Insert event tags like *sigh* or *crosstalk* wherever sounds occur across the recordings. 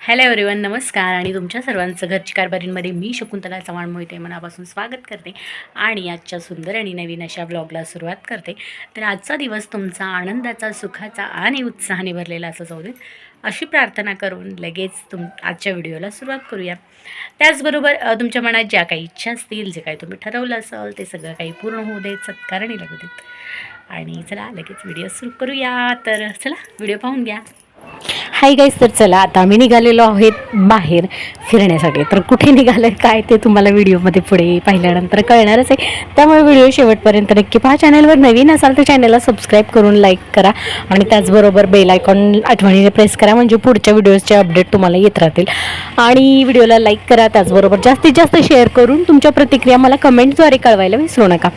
Hello everyone नमस्कार. आणि तुमच्या सर्वांचं घरची कारभारींमध्ये मी शकुंतला चव्हाण मोहिते मनापासून स्वागत करते. आणि आजच्या सुंदर आणि नवीन अशा ब्लॉगला सुरुवात करते. तर आजचा दिवस तुमचा आनंदाचा सुखाचा आणि उत्साहाने भरलेला असं जाऊ देत. अशी प्रार्थना करून लगेच तुम आजच्या व्हिडिओला सुरुवात करूया. त्याचबरोबर तुमच्या मनात ज्या काही इच्छा असतील जे काही तुम्ही ठरवलं असाल ते सगळं काही पूर्ण होऊ देत सत्कारणी लागू देत. आणि चला लगेच व्हिडिओ सुरू करूया. तर चला व्हिडिओ पाहून घ्या. हाय गाईस तर चला आता आम्ही निघालेलो आहोत बाहेर फिरण्यासाठी. तर कुठे निघालं काय ते तुम्हाला व्हिडिओमध्ये पुढे पाहिल्यानंतर कळणारच आहे. त्यामुळे व्हिडिओ शेवटपर्यंत नक्की पहा. चॅनलवर नवीन असाल तर चॅनलला सबस्क्राईब करून लाईक करा आणि त्याचबरोबर बेल आयकॉन आठवणीने प्रेस करा म्हणजे पुढच्या व्हिडिओजचे अपडेट तुम्हाला येत राहतील. आणि व्हिडिओला लाईक करा त्याचबरोबर जास्तीत जास्त शेअर करून तुमच्या प्रतिक्रिया मला कमेंटद्वारे कळवायला विसरू नका.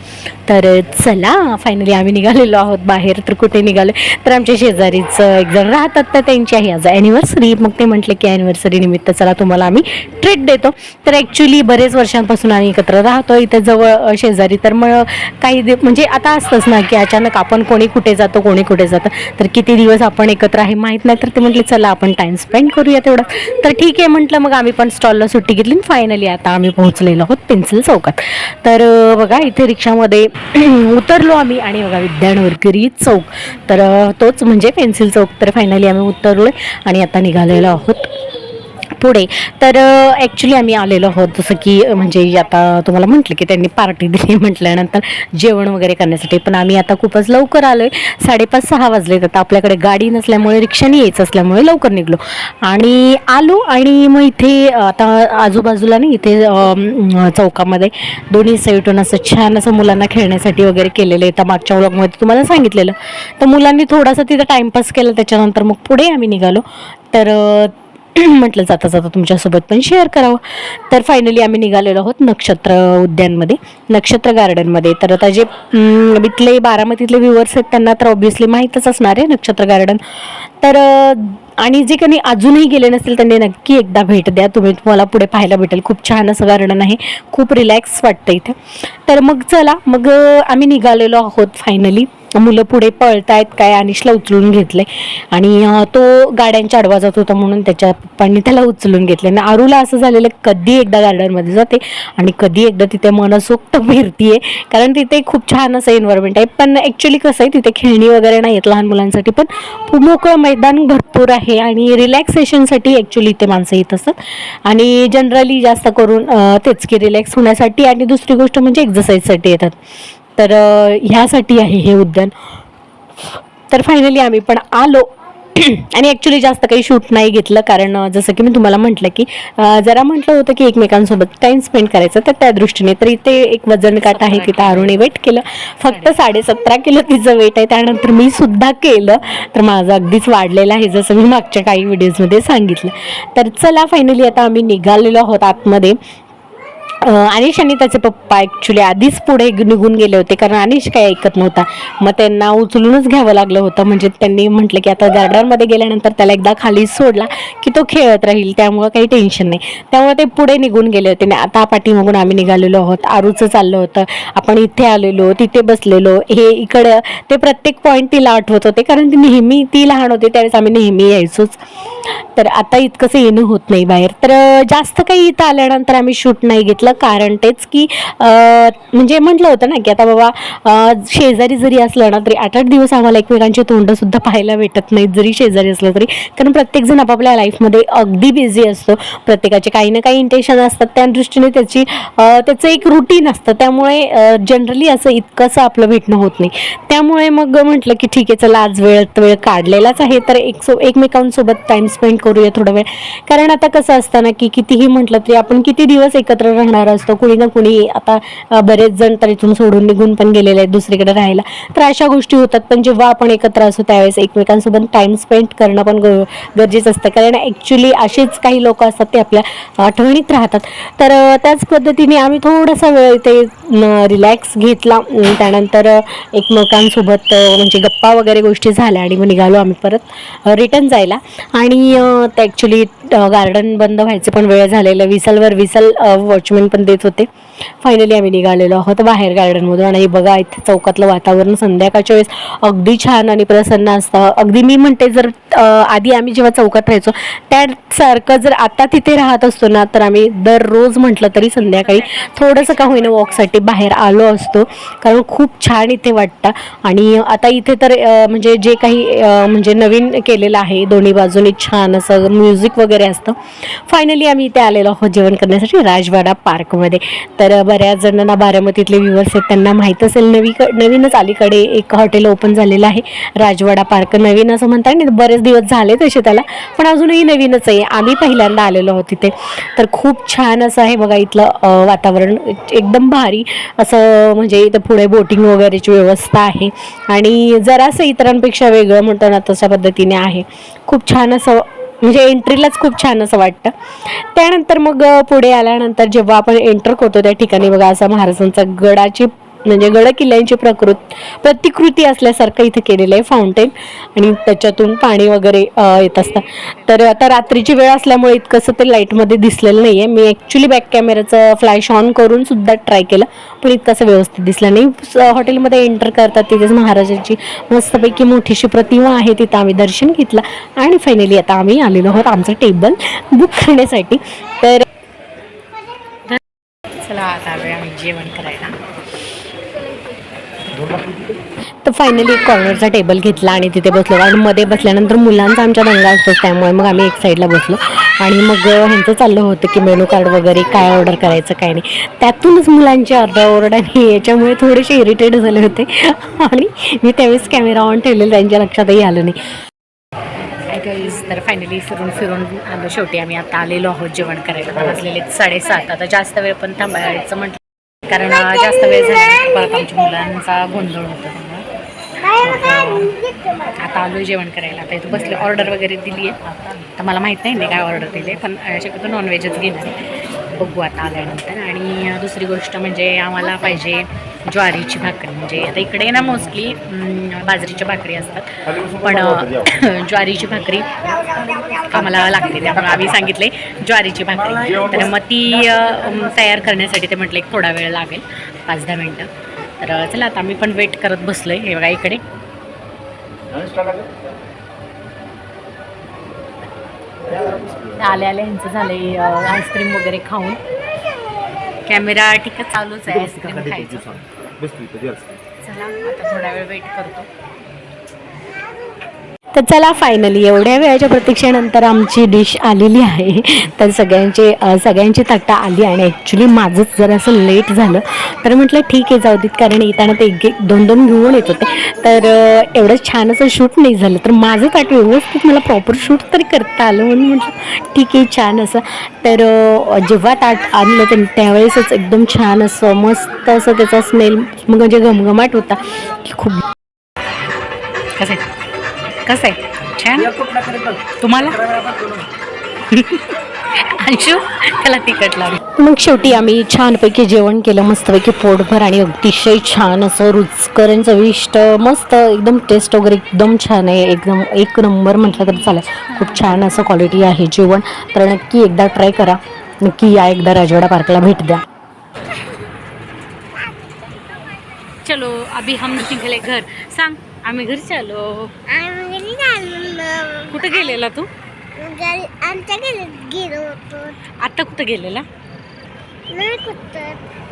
तर चला फायनली आम्ही निघालेलो आहोत बाहेर तर कुठे निघालो तर आमच्या शेजारीच एक जण राहतात. तर त्यांची आहे. आज ॲनिव्हर्सरी मग ते म्हटले की ॲनिव्हर्सरी निमित्त चला तुम्हाला आम्ही ट्रीट देतो. तर ॲक्च्युली बरेच वर्षांपासून आम्ही एकत्र राहतो इथं जवळ शेजारी तर मग काही दि म्हणजे आता असतंच ना की अचानक आपण कोणी कुठे जातो कोणी कुठे जातं. तर किती दिवस आपण एकत्र आहे माहीत नाही. तर ते म्हटले चला आपण टाईम स्पेंड करूया तेवढं तर ठीक आहे म्हटलं मग आम्ही पण स्टॉलला सुट्टी घेतली. फायनली आता आम्ही पोहोचलेलो आहोत पेन्सिल चौकात. तर बघा इथे रिक्षामध्ये *clears throat* उतरलो आम्ही आणि बघा विद्यानगरी चौक. तर तोच म्हणजे पेन्सिल चौक. तर फायनली आम्ही उतरलो आणि आता निघालेलो आहोत. पुढे. तर ॲक्च्युली आम्ही आलेलो आहोत. जसं की म्हणजे आता तुम्हाला म्हटलं की त्यांनी पार्टी *laughs* दिली म्हटल्यानंतर जेवण वगैरे करण्यासाठी. पण आम्ही आता खूपच लवकर आलो आहे साडेपाच सहा वाजले तर आपल्याकडे गाडी नसल्यामुळे रिक्षाने यायचं असल्यामुळे लवकर निघलो. आणि आलो आणि मग इथे आता आजूबाजूला नाही इथे चौकामध्ये दोन्ही साईडून असं छान असं मुलांना खेळण्यासाठी वगैरे केलेलं आहे. तर मागच्या व्लॉगमध्ये तुम्हाला सांगितलेलं. तर मुलांनी थोडासा तिथं टाईमपास केला. त्याच्यानंतर मग पुढे आम्ही निघालो. तर *clears throat* म्हटलं जाता जाता तुमच्यासोबत पण शेअर करावं. तर फायनली आम्ही निघालेलो आहोत नक्षत्र उद्यानमध्ये नक्षत्र गार्डनमध्ये तर आता जे इथले बारामतीतले व्ह्युअर्स आहेत त्यांना तर ऑब्व्हियसली माहीतच असणार आहे नक्षत्र गार्डन तर आणि जे कोणी अजूनही गेले नसतील त्यांनी नक्की एकदा भेट द्या. तुम्ही तुम्हाला पुढे पाहायला भेटेल. खूप छान असं गार्डन आहे. खूप रिलॅक्स वाटतं इथे. तर मग चला मग आम्ही निघालेलो आहोत फायनली मुलं पुढे पळतायत काय अनिशला उचलून घेतले आणि तो गाड्यांच्या आडवा जात होता म्हणून त्याच्या पप्पांनी त्याला उचलून घेतले आणि आरूला असं झालेलं कधी एकदा गार्डनमध्ये जाते आणि कधी एकदा तिथे मनसोक्त फिरतीये. कारण तिथे खूप छान असं एन्व्हायरमेंट आहे. पण ॲक्च्युली कसं आहे तिथे खेळणी वगैरे नाही आहेत लहान मुलांसाठी पण मोकळं मैदान भरपूर आहे आणि रिलॅक्सेशनसाठी ॲक्च्युली इथे माणसं येत असतात. आणि जनरली जास्त करून तेच की रिलॅक्स होण्यासाठी आणि दुसरी गोष्ट म्हणजे एक्झरसाईजसाठी येतात. तर ह्यासाठी आहे हे उद्यान. तर फायनली आम्ही पण आलो. *clears throat* आणि ॲक्च्युली जास्त काही शूट नाही घेतलं कारण जसं की मी तुम्हाला म्हटलं की जरा म्हटलं होतं की एकमेकांसोबत टाईम स्पेंड करायचा तर त्या दृष्टीने तर इथे एक वजन काट आहे तिथं आरुणी वेट केलं. फक्त साडेसतरा किलो तिचं वेट आहे त्यानंतर मी सुद्धा केलं. तर माझं अगदीच वाढलेलं आहे जसं मी मागच्या काही व्हिडिओजमध्ये सांगितलं. तर चला फायनली आता आम्ही निघालेलो आहोत आतमध्ये. अनिश आणि त्याचे पप्पा ॲक्च्युली आधीच पुढे निघून गेले होते कारण अनिश काही ऐकत नव्हता. मग त्यांना उचलूनच घ्यावं लागलं होतं. म्हणजे त्यांनी म्हटलं की आता गार्डनमध्ये गेल्यानंतर त्याला एकदा खाली सोडला की तो खेळत राहील त्यामुळं काही टेन्शन नाही. त्यामुळे ते पुढे निघून गेले होते. आणि आता पाठीमागून आम्ही निघालेलो आहोत. आरूचं चाललं होतं. आपण इथे आलेलो तिथे बसलेलो. हे इकडं ते प्रत्येक पॉईंट तिला आठवत होते कारण ती नेहमी ती लहान होती त्यावेळेस आम्ही नेहमी यायचोच. तर आता इतकंसं येणं होत नाही बाहेर. तर जास्त काही इथं आल्यानंतर आम्ही शूट नाही घेतलं. कारण तेच की म्हणजे म्हटलं होतं ना की आता बाबा शेजारी जरी असलं ना तरी आठ आठ दिवस आम्हाला एकमेकांची तोंडसुद्धा पाहायला भेटत नाहीत जरी शेजारी असलं तरी. कारण प्रत्येकजण आपापल्या लाईफमध्ये अगदी बिझी असतो. प्रत्येकाचे काही ना काही इंटेन्शन असतात. त्या दृष्टीने त्याची त्याचं एक रुटीन असतं. त्यामुळे जनरली असं इतकंसं आपलं भेटणं होत नाही. त्यामुळे मग म्हटलं की ठीक आहे चला आज वेळ वेळ काढलेलाच आहे. तर एक सो एकमेकांसोबत टाईम स्पेंड करूया थोडा वेळ. कारण आता कसं असतं ना की कितीही म्हटलं तरी आपण किती दिवस एकत्र राहणार? असतो. कुणी ना कुणी आता बरेच जण तर इथून सोडून निघून पण गेलेले आहेत दुसरीकडे राहायला. तर अशा गोष्टी होतात. पण जेव्हा आपण एकत्र असतो त्यावेळेस एकमेकांसोबत टाईम स्पेंड करणं पण ग- गरजेचं असतं. कारण ॲक्च्युली असेच काही लोक असतात ते आपल्या आठवणीत राहतात. तर त्याच पद्धतीने आम्ही थोडासा वेळ इथे रिलॅक्स घेतला. त्यानंतर एकमेकांसोबत म्हणजे गप्पा वगैरे गोष्टी झाल्या आणि मग निघालो आम्ही परत रिटर्न जायला. आणि ते ॲक्च्युली गार्डन बंद व्हायचं पण वेळ झालेलं. विसलवर विसल वॉचमॅन पण देत होते. फायनली आम्ही निघालेलो आहोत बाहेर गार्डनमधून आणि बघा इथे चौकातलं वातावरण संध्याकाळच्या वेळेस अगदी छान आणि प्रसन्न असतं. अगदी मी म्हणते जर आधी आम्ही जेव्हा चौकात राहायचो त्यासारखं जर आता तिथे राहत असतो ना तर आम्ही दररोज म्हटलं तरी संध्याकाळी थोडंसं का होईना वॉकसाठी बाहेर आलो असतो. कारण खूप छान इथे वाटतं. आणि आता इथे तर म्हणजे जे काही म्हणजे नवीन केलेलं आहे दोन्ही बाजूनी छान असं म्युझिक वगैरे असतं. फायनली आम्ही इथे आलेलो आहोत जेवण करण्यासाठी राजवाडा पार्कमध्ये तर तर बऱ्याच जणांना बारामतीतले व्ह्युअर्स आहेत त्यांना माहीत असेल नवी नवीनच अलीकडे एक हॉटेल ओपन झालेलं आहे राजवाडा पार्क नवीन असं म्हणता येईल बरेच दिवस झाले तसे त्याला पण अजूनही नवीनच आहे. आम्ही पहिल्यांदा आलेलो आहोत तिथे तर खूप छान असं आहे बघा इथलं वातावरण. एकदम भारी असं म्हणजे इथं पुढे बोटिंग वगैरेची व्यवस्था आहे. आणि जरासं इतरांपेक्षा वेगळं म्हणतो ना तशा पद्धतीने आहे. खूप छान असं म्हणजे एंट्रीलाच खूप छान असं वाटतं. त्यानंतर मग पुढे आल्यानंतर जेव्हा आपण एंटर करतो त्या ठिकाणी बघा असा महाराजांचा गडाची म्हणजे गड किल्ल्यांची प्रकृत प्रतिकृती असल्यासारखं इथे केलेलं आहे फाउंटेन आणि त्याच्यातून पाणी वगैरे येत असतं. तर आता रात्रीची वेळ असल्यामुळे इतकंसं ते लाईटमध्ये दिसलेलं नाही आहे मी ॲक्च्युली बॅक कॅमेराचं फ्लॅश ऑन करून सुद्धा ट्राय केलं पण इतकंसं व्यवस्थित दिसलं नाही. हॉटेलमध्ये एंटर करतात तिथेच महाराजांची मस्तपैकी मोठीशी प्रतिमा आहे तिथं आम्ही दर्शन घेतलं. आणि फायनली आता आम्ही आलेलो आहोत आमचं टेबल बुक करण्यासाठी. तर चला आता आम्ही जेवण करायला. तर फायनली एक कॉर्नरचा टेबल घेतला आणि तिथे बसलो. आणि मध्ये बसल्यानंतर मुलांचा आमच्या दंगा असतोच त्यामुळे मग आम्ही एक साईडला बसलो. आणि मग ह्यांचं चाललं होतं की मेनू कार्ड वगैरे काय ऑर्डर करायचं काय नाही. त्यातूनच मुलांची अर्धाओरड आणि याच्यामुळे थोडेसे इरिटेट झाले होते. आणि मी त्यावेळेस कॅमेरा ऑन ठेवलेला त्यांच्या लक्षातही आलं नाही. तर फायनली फिरून फिरून आलो शेवटी आम्ही आता आलेलो आहोत जेवण करायला. बसलेले साडेसात आता जास्त वेळ पण थांबायचं म्हटलं. कारण जास्त वेळ झाला परत आमच्या मुलांचा गोंधळ होतो. त्यामुळे आता आलो जेवण करायला. आता इथं बसले ऑर्डर वगैरे दिली आहे तर मला माहीत नाही मी काय ऑर्डर दिली आहे पण शक्यतो नॉनव्हेजच घेणार आहे. बघू आता आल्यानंतर. आणि दुसरी गोष्ट म्हणजे आम्हाला पाहिजे ज्वारीची भाकरी. म्हणजे आता इकडे ना मोस्टली बाजरीच्या भाकरी असतात. पण ज्वारीची भाकरी आम्हाला लागते त्यामुळे आम्ही सांगितले ज्वारीची भाकरी. तर मग ती तयार करण्यासाठी ते म्हटलं एक थोडा वेळ लागेल. पाच दहा मिनटं. तर चला आता आम्ही पण वेट करत बसलोय. हे बघा इकडे. आले आले यांचं झालंय आईस्क्रीम वगैरे खाऊन. कॅमेरा ठीक चालूच आहे. आईस्क्रीम खायचं. चला आता थोडा वेळ वेट करतो. तर चला फायनली एवढ्या वेळाच्या प्रतीक्षेनंतर आमची डिश आलेली आहे. तर सगळ्यांचे सगळ्यांची तट्टा आली आणि ॲक्च्युली माझंच जर असं लेट झालं तर म्हटलं ठीक आहे जाऊ देत. कारण येताना ते एक एक दोन दोन घेऊन येत होते. तर एवढं छान असं शूट नाही झालं. तर माझं ताट व्यवस्थित मला प्रॉपर शूट तरी करता आलं म्हणून म्हटलं ठीक आहे छान असं. तर जेव्हा ताट आणलं तर त्यावेळेसच एकदम छान असं मस्त असं त्याचा स्मेल म्हणजे घमघमाट होता. की खूप कसं आहे? कसं आहे? छान? तुम्हाला? अंशू त्याला तिखट लागलं मग शेवटी आम्ही छानपैकी जेवण केलं मस्तपैकी पोटभर आणि अतिशय छान असं रुचकर आणि चविष्ट मस्त एकदम टेस्ट वगैरे एकदम छान आहे. एकदम एक नंबर म्हटलं तर चालेल. खूप छान असं क्वालिटी आहे जेवण. तर नक्की एकदा ट्राय करा. नक्की या एकदा राजवाडा पार्कला भेट द्या. चलो अभी हम निघाले घर. सांग आम्ही घरी चालो आम्ही घरी चाललो कुठे गेलेला तू? घरी आमच्या घरी गेलो होतो. आता कुठं गेलेला?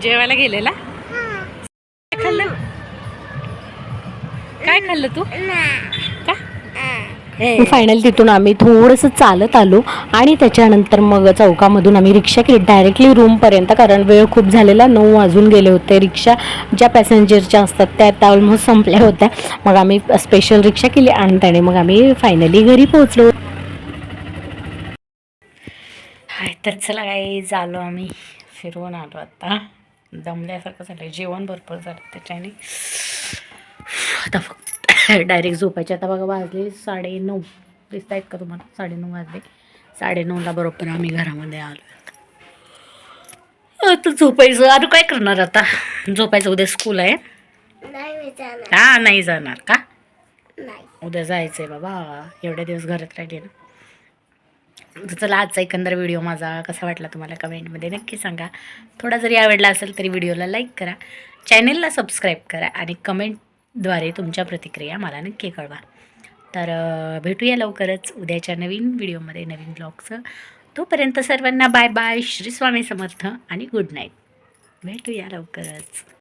जेवायला गेलेला? काय खाल्लं? काय खाल्लं तू. फायनल तिथून आम्ही थोडंसं चालत आलो आणि त्याच्यानंतर मग चौकामधून आम्ही रिक्षा केली डायरेक्टली रूमपर्यंत कारण वेळ खूप झालेला नऊ वाजून गेले होते रिक्षा. ज्या पॅसेंजरच्या असतात त्या त्या ऑलमोस्ट संपल्या होत्या. मग आम्ही स्पेशल रिक्षा केली आणि त्याने मग आम्ही फायनली घरी पोहोचलो. हाय तर चला काय झालो आम्ही. फिरवून आलो आता. दमल्यासारखं झालं जेवण भरपूर झालं त्याच्याने. आता फक्त *laughs* डायरेक्ट झोपायचे. आता बघा वाजले साडे नऊ दिसत आहेत का तुम्हाला? साडेनऊ वाजले. साडेनऊला बरोबर आम्ही घरामध्ये आलो. आता झोपायचं. आता काय करणार आता? झोपायचं उद्या स्कूल आहे. हा नाही जाणार का? उद्या जायचं आहे बाबा. एवढ्या दिवस घरात राहिले ना. चला आजचा एकंदर व्हिडिओ माझा कसा वाटला तुम्हाला कमेंटमध्ये नक्की सांगा. थोडा जरी आवडला असेल तरी व्हिडिओला लाईक करा. चॅनलला सबस्क्राईब करा आणि द्वारे तुमच्या प्रतिक्रिया मला नक्की कळवा. तर भेटूया लवकरच उद्याच्या नवीन व्हिडिओमध्ये नवीन ब्लॉगचं. तोपर्यंत सर्वांना बाय बाय. श्री स्वामी समर्थ आणि गुड नाईट. भेटूया लवकरच.